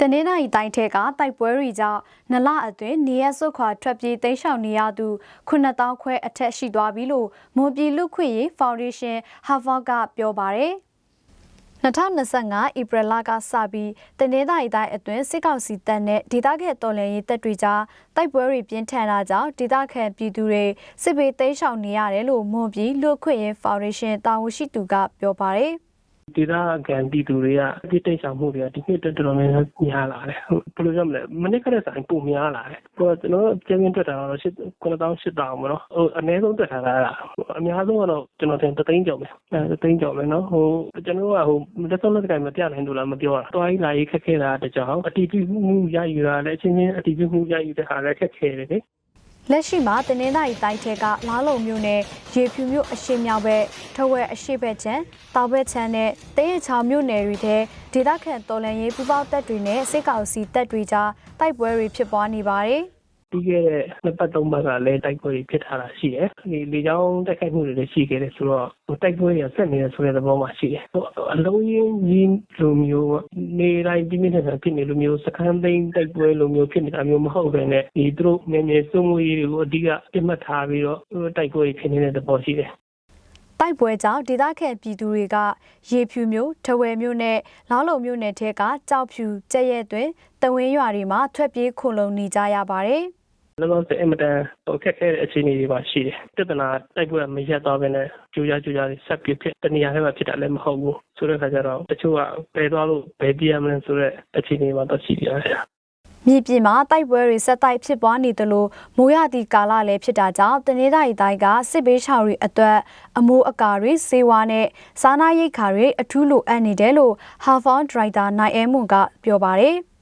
တနင်္လာရီတိုင်းထက်ကတိုက်ပွဲတွေကြောင့်နလအတွင်းနေရစွတ်ခွာထွက်ပြေးတိမ်းရှောင်နေရသူ9000ခွဲအထက်ရှိသွားပြီလို့မွန်ပြည်လူ့ခွင့်ရေးဖောင်ဒေးရှင်းဟာဗတ်ကပြောပါတယ်2025ဧပြီလကစပြီးတနင်္သာရီတိုင်းအတွင်းစစ်ကောင်စီတပ်နဲ့ဒေသခံတော်လှန်ရေးတပ်တွေကြားတိုက်ပွဲတွေပြင်းထန်တာကြောင့်ဒေသခံပြည်သူတွေစစ်ဘေးတိမ်းရှောင်နေရတယ်လို့မွန်ပြည်လူ့ခွင့်ရေးဖောင်ဒေးရှင်းတာဝန်ရှိသူကပြောပါတယ် ဒေသခံပြည်သူတွေကဒီတိတ်ဆောင်မှုတွေကဒီနှစ်တော်တော်များများများလာတယ်ဟုတ်ဘယ်လိုပြောမလဲမနစ်ကတည်းကဆိုင်ပုံများလာတယ်ဟိုကျွန်တော်ကျင်းကျင်းတွေ့တာတော့8000 8000ပေါ့နော်ဟိုအနည်းဆုံးတွေ့ထားတာအများဆုံးကတော့ကျွန်တော်ထင်တသိန်းကျော်ပဲအဲတသိန်းကျော်ပဲနော်ဟိုကျွန်တော်ကဟိုလက်ဆုံးလက်ကမပြနိုင်လို့လားမပြောတာတွားကြီးလာရေးခက်ခဲတာတကြောင်အတီးပြုမှုရယူတာလည်းအချင်းချင်းအတီးပြုမှုရယူတဲ့ဟာလည်းခက်ခဲတယ်လေ လက်ရှိမှာတနင်္သာရီတိုင်းထက်ကလားလုံမြို့နယ်ရေဖြူမြို့အရှိမြောက်ဘက်ထဝဲအရှိဘက်ချမ်းတောင်ဘက်ချမ်းနဲ့တရဲချောင်မြို့နယ်တွေထဲဒေသခံတော်လှန်ရေးပူးပေါင်းတပ်တွေနဲ့စစ်ကောင်စီတပ်တွေကြားတိုက်ပွဲတွေဖြစ်ပွားနေပါတယ် ပြီးခဲ့တဲ့နှစ်ပတ်သုံးပတ်ကလည်းတိုက်ပွဲတွေဖြစ်ထားတာရှိတယ်။ဒီလေကြောင်းတိုက်ခိုက်မှုတွေလည်းရှိခဲ့တယ်ဆိုတော့ဟိုတိုက်ပွဲတွေကဆက်နေတယ်ဆိုတဲ့သဘောမှရှိတယ်။ဟိုအလုံးရင်းကြီးလိုမျိုးနေတိုင်းပြင်းပြင်းထန်ထန်ဖြစ်နေလိုမျိုးစကမ်းသိန်းတိုက်ပွဲလိုမျိုးဖြစ်နေတာမျိုးမဟုတ်ဘဲနဲ့ဒီသူတို့ငယ်ငယ်စုံမှုရေးတွေကိုအဓိကပြတ်မှတ်ထားပြီးတော့တိုက်ပွဲတွေဖြစ်နေတဲ့သဘောရှိတယ်။တိုက်ပွဲကြောင့်ဒေသခံပြည်သူတွေကရေဖြူမြို့ထဝယ်မြို့နဲ့လားလုံမြို့နယ်ထဲကကြောက်ဖြူကြက်ရဲတွင်တဝင်းရွာတွေမှာထွက်ပြေးခုန်လုံနေကြရပါတယ် လောလောဆယ်အင်မတန်ဟိုခက်ခဲတဲ့အခြေအနေတွေပါရှိတယ်။ပြဿနာတိုက်ပွဲကမရက်သွားဘဲနဲ့ကြိုးကြကြိုးကြဆက်ပြီးဖြစ်တနေရာထဲမှာဖြစ်တာလည်းမဟုတ်ဘူး။ဆိုတဲ့ခါကျတော့တချို့ကဘယ်သွားလို့ဘယ်ပြရမလဲဆိုတဲ့အခြေအနေမှာတော့ရှိကြတယ်။မြေပြင်မှာတိုက်ပွဲတွေဆက်တိုက်ဖြစ်ပွားနေသလိုမိုးရသည့်ကာလလည်းဖြစ်တာကြောင့်တနင်္သာရီတိုင်းကစစ်ဘေးရှောင်တွေအတွက်အမိုးအကာတွေစေဝါနဲ့စားနပ်ရိက္ခာတွေအထူးလိုအပ်နေတယ်လို့ဟာဖောင်းဒရိုက်တာနိုင်အဲမွန်ကပြောပါတယ်။